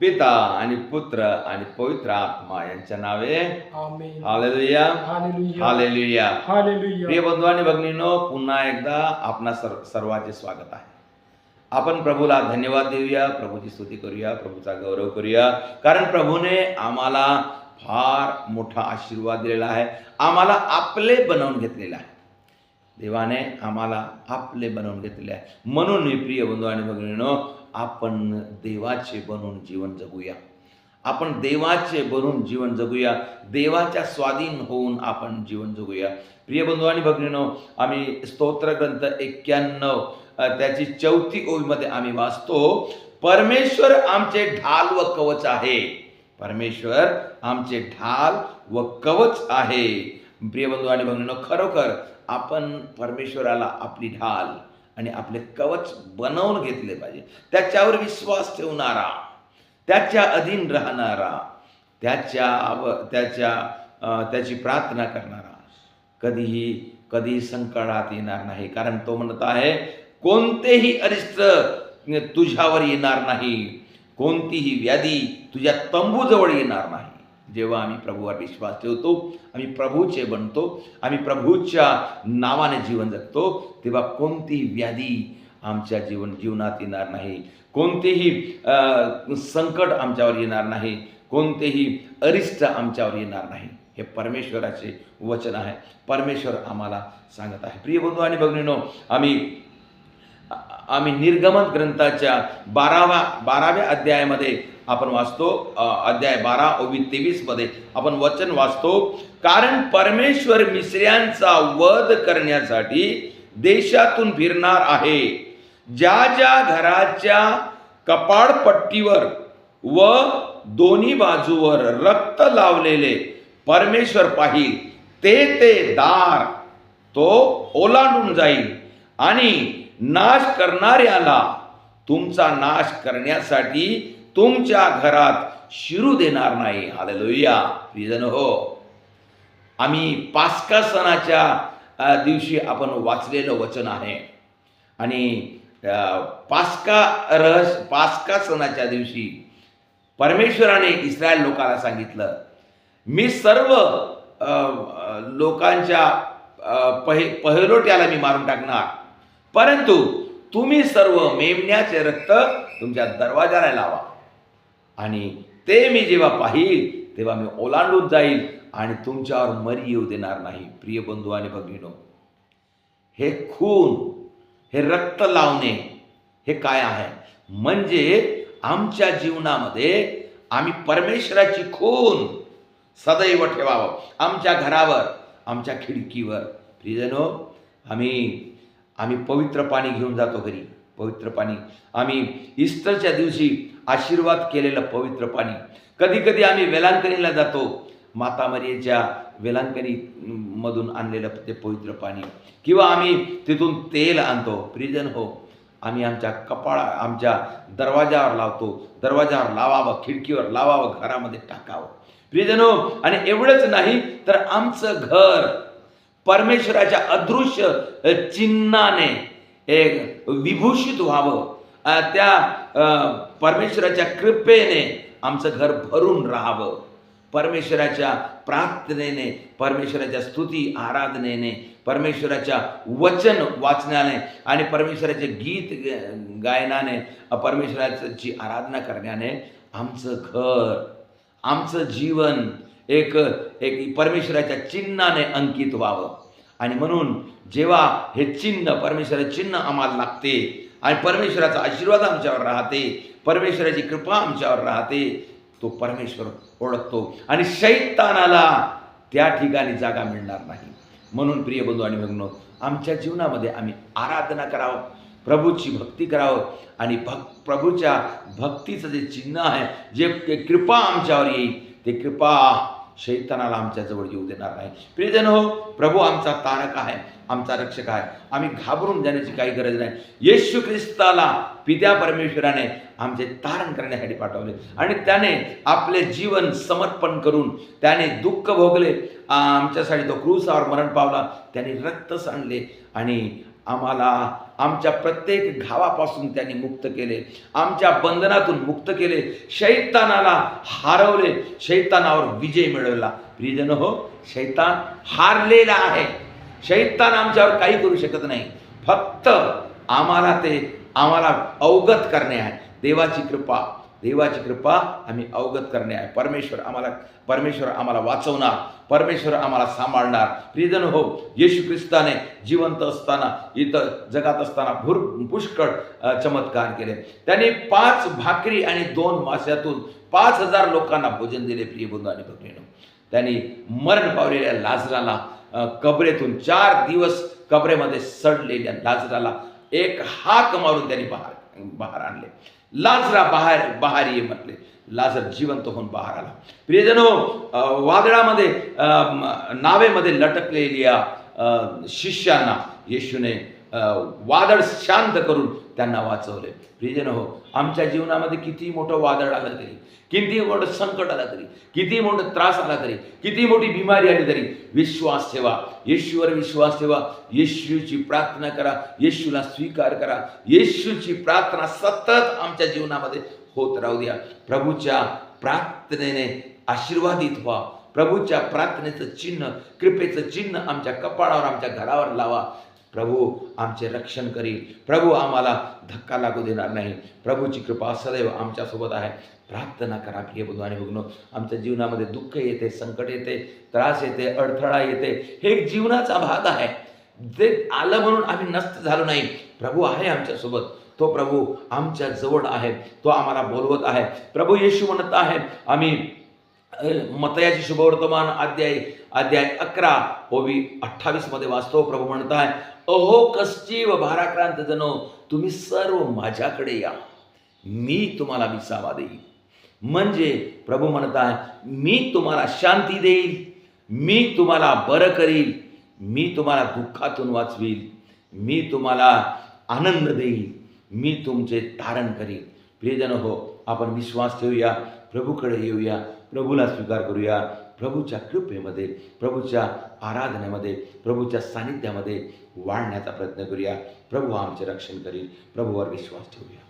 पिता आणि पुत्र आणि पवित्र आत्मा यांच्या नावे. हालेलुया. प्रिय बंधू आणि भगिनीनो पुन्हा एकदा आपणा सर्व सर्वांचे स्वागत आहे. आपण प्रभूला धन्यवाद देऊया प्रभूची स्तुती करूया प्रभूचा गौरव करूया. कारण प्रभूने आम्हाला फार मोठा आशीर्वाद दिलेला आहे. आम्हाला आपले बनवून घेतलेला आहे. देवाने आम्हाला आपले बनवून घेतले आहे. म्हणून मी प्रिय बंधू आणि भगिनीनो आपण देवाचे बनून जीवन जगूया. आपण देवाचे बनून जीवन जगूया. देवाच्या स्वाधीन होऊन आपण जीवन जगूया. प्रिय बंधू आणि भगिनीनो आम्ही स्तोत्र ग्रंथ एक्क्याण्णव त्याची चौथी ओळीमध्ये आम्ही वाचतो परमेश्वर आमचे ढाल व कवच आहे. परमेश्वर आमचे ढाल व कवच आहे. प्रिय बंधू आणि भगिनीनो खरोखर आपण परमेश्वराला आपली ढाल आणि आपले कवच बनवून घेतले पाहिजे. त्याच्यावर विश्वास ठेवणारा त्याच्या अधीन राहणारा त्याच्या त्याच्या त्याची प्रार्थना करणारा कधीही कधी संकटात येणार नाही. कारण तो म्हणत आहे कोणतेही अरिष्ट तुझ्यावर येणार नाही. कोणतीही व्याधी तुझ्या तंबूजवळ येणार नाही. जेव्हा आम्ही प्रभूवर विश्वास ठेवतो आम्ही प्रभूचे बनतो आम्ही प्रभूच्या नावाने जीवन जगतो तेव्हा कोणतीही व्याधी आमच्या जीवन जीवनात येणार नाही. कोणतेही संकट आमच्यावर येणार नाही. कोणतेही अरिष्ट आमच्यावर येणार नाही. हे परमेश्वराचे वचन आहे. परमेश्वर आम्हाला सांगत आहे. प्रिय बंधू आणि भगिनीनो आम्ही आम्ही निर्गमन ग्रंथाच्या बारावा बाराव्या अध्यायामध्ये आपण वाचतो. अध्याय बारा ओवी तेवीसमध्ये आपण वचन वाचतो. कारण परमेश्वर मिसऱ्यांचा वध करण्यासाठी देशातून फिरणार आहे. ज्या ज्या घराच्या कपाळपट्टीवर व दोन्ही बाजूवर रक्त लावलेले परमेश्वर पाहिल ते ते दार तो ओलांडून जाईल आणि नाश करणाऱ्याला तुमचा नाश करण्यासाठी तुमच्या घरात शिरू देणार नाही. हालेलुया. प्रियजन हो. आम्ही पास्का सणाच्या दिवशी आपण वाचलेलं वचन आहे. आणि पास्का रहस पास्का सणाच्या दिवशी परमेश्वराने इस्रायल लोकांना सांगितलं मी सर्व लोकांच्या पहि पहिलोट्याला मी मारून टाकणार. परंतु तुम्ही सर्व मेमण्याचे रक्त तुमच्या दरवाजाला लावा. आणि ते मी जेव्हा पाहिल तेव्हा मी ओलांडून जाईल आणि तुमच्यावर मरी येऊ देणार नाही प्रिय बंधू आणि भगिनीनो. हे खून हे रक्त लावणे हे काय आहे? म्हणजे आमच्या जीवनामध्ये आम्ही परमेश्वराची खून सदैव ठेवावं. आमच्या घरावर आमच्या खिडकीवर. प्रियजनो आम्ही आम्ही पवित्र पाणी घेऊन जातो घरी. पवित्र पाणी. आम्ही ईस्टरच्या दिवशी आशीर्वाद केलेलं पवित्र पाणी. कधी कधी आम्ही वेलांकणीला जातो. माता मरियेच्या वेलांकणी मधून आणलेलं ते पवित्र पाणी. किंवा आम्ही तिथून तेल आणतो. प्रिजन हो. आम्ही आमच्या कपाळा आमच्या दरवाजावर लावतो. दरवाजावर लावावं खिडकीवर लावावं घरामध्ये टाकावं. प्रियजनो हो, आणि एवढंच नाही तर आमचं घर परमेश्वराच्या अदृश्य चिन्हाने एक विभूषित व्हावं. त्या परमेश्वराच्या कृपेने आमचं घर भरून राहावं. परमेश्वराच्या प्रार्थनेने परमेश्वराच्या स्तुती आराधनेने परमेश्वराच्या वचन वाचण्याने आणि परमेश्वराचे गीत ग- गायनाने परमेश्वराची आराधना करण्याने आमचं घर आमचं जीवन एक एक परमेश्वराच्या चिन्हाने अंकित व्हावं. आणि म्हणून जेव्हा हे चिन्ह परमेश्वराचे चिन्ह आम्हाला लागते आणि परमेश्वराचा आशीर्वाद आमच्यावर राहते परमेश्वराची कृपा आमच्यावर राहते तो परमेश्वर ओळखतो. आणि शैतानाला त्या ठिकाणी जागा मिळणार नाही. म्हणून प्रिय बंधू आणि भगिनो आमच्या जीवनामध्ये आम्ही आराधना करावं प्रभूची भक्ती करावं आणि भक् प्रभूच्या भक्तीचं जे चिन्ह आहे जे ते कृपा आमच्यावर येईल ते कृपा शैतानाला आमच्याजवळ येऊ देणार नाही. प्रियजन हो प्रभू आमचा तारक आहे आमचा रक्षक आहे. आम्ही घाबरून जाण्याची काही गरज नाही. येशू ख्रिस्ताला पित्या परमेश्वराने आमचे तारण करण्यासाठी पाठवले. आणि त्याने आपले जीवन समर्पण करून त्याने दुःख भोगले. आमच्यासाठी तो क्रूसावर मरण पावला. त्याने रक्त सांडले आणि आम्हाला आमच्या प्रत्येक घावापासून त्यांनी मुक्त केले. आमच्या बंधनातून मुक्त केले. शैतानाला हारवले. शैतानावर विजय मिळवला. प्रियजन हो शैतान हारलेला आहे. शैतान आमच्यावर काही करू शकत नाही. फक्त आम्हाला ते आम्हाला अवगत करणे आहे. देवाची कृपा. देवाची कृपा आम्ही अवगत करणे आहे. परमेश्वर आम्हाला परमेश्वर आम्हाला वाचवणार परमेश्वर आम्हाला सांभाळणार. प्रियजन हो येशू ख्रिस्ताने जिवंत असताना इथं जगात असताना भूर पुष्कळ चमत्कार केले. त्यांनी पाच भाकरी आणि दोन मास्यातून पाच हजार लोकांना भोजन दिले प्रिय बंधू आणि भगिनीनो. त्यांनी मरण पावलेल्या लाजराला कबरेतून चार दिवस कबरेमध्ये सडलेल्या लाजराला एक हाक मारून त्यांनी बाहेर बाहेर आणले. लाजरा बाहेर बाहेर ये म्हटले. लाजर जिवंत होऊन बाहेर आला. प्रियजनो वादळामध्ये नावेमध्ये लटकलेल्या शिष्यांना येशूने वादळ शांत करून त्यांना वाचवले. प्रियजन हो आमच्या जीवनामध्ये किती मोठं वादळ आलं तरी किती मोठं संकट आलं तरी किती मोठं त्रास आला तरी किती मोठी बिमारी आली तरी विश्वास ठेवा. येशूवर विश्वास ठेवा. येशूची प्रार्थना करा. येशूला स्वीकार करा. येशूची प्रार्थना सतत आमच्या जीवनामध्ये होत राहू द्या. प्रभूच्या प्रार्थनेने आशीर्वादित व्हा. प्रभूच्या प्रार्थनेचं चिन्ह कृपेचं चिन्ह आमच्या कपाळावर आमच्या घरावर लावा. प्रभू आमचे रक्षण करील. प्रभू आम्हाला धक्का लागू देणार नाही. प्रभूची कृपा सदैव आमच्यासोबत आहे. प्रार्थना करा प्रिय बंधू आणि बघणं आमच्या जीवनामध्ये दुःख येते संकट येते त्रास येते अडथळा येते. हे एक जीवनाचा भाग आहे. जे आलं म्हणून आम्ही नष्ट झालो नाही. प्रभू आहे आमच्यासोबत. तो प्रभू आमच्या जवळ आहे. तो आम्हाला बोलवत आहे. प्रभू येशू म्हणत आहे आम्ही मतयाची शुभवर्तमान अध्याय अध्याय अकरा ओवी अठ्ठावीसमध्ये वाचतो. प्रभू म्हणत आहे अहो कश्चिव व भाराक्रांत जनो तुम्ही सर्व माझ्याकडे या. मी तुम्हाला विसावा देईल म्हणजे प्रभू म्हणत आहे मी तुम्हाला शांती देईल मी तुम्हाला बरं करील मी तुम्हाला दुःखातून वाचवील मी तुम्हाला आनंद देईल मी तुमचे तारण करील प्रियजन हो आपण विश्वास ठेवूया प्रभूकडे येऊया प्रभूला स्वीकार करूया प्रभूच्या कृपेमध्ये प्रभूच्या आराधनेमध्ये प्रभूच्या सानिध्यामध्ये वाढण्याचा प्रयत्न करूया. प्रभू आमचे रक्षण करील प्रभूवर विश्वास ठेवूया.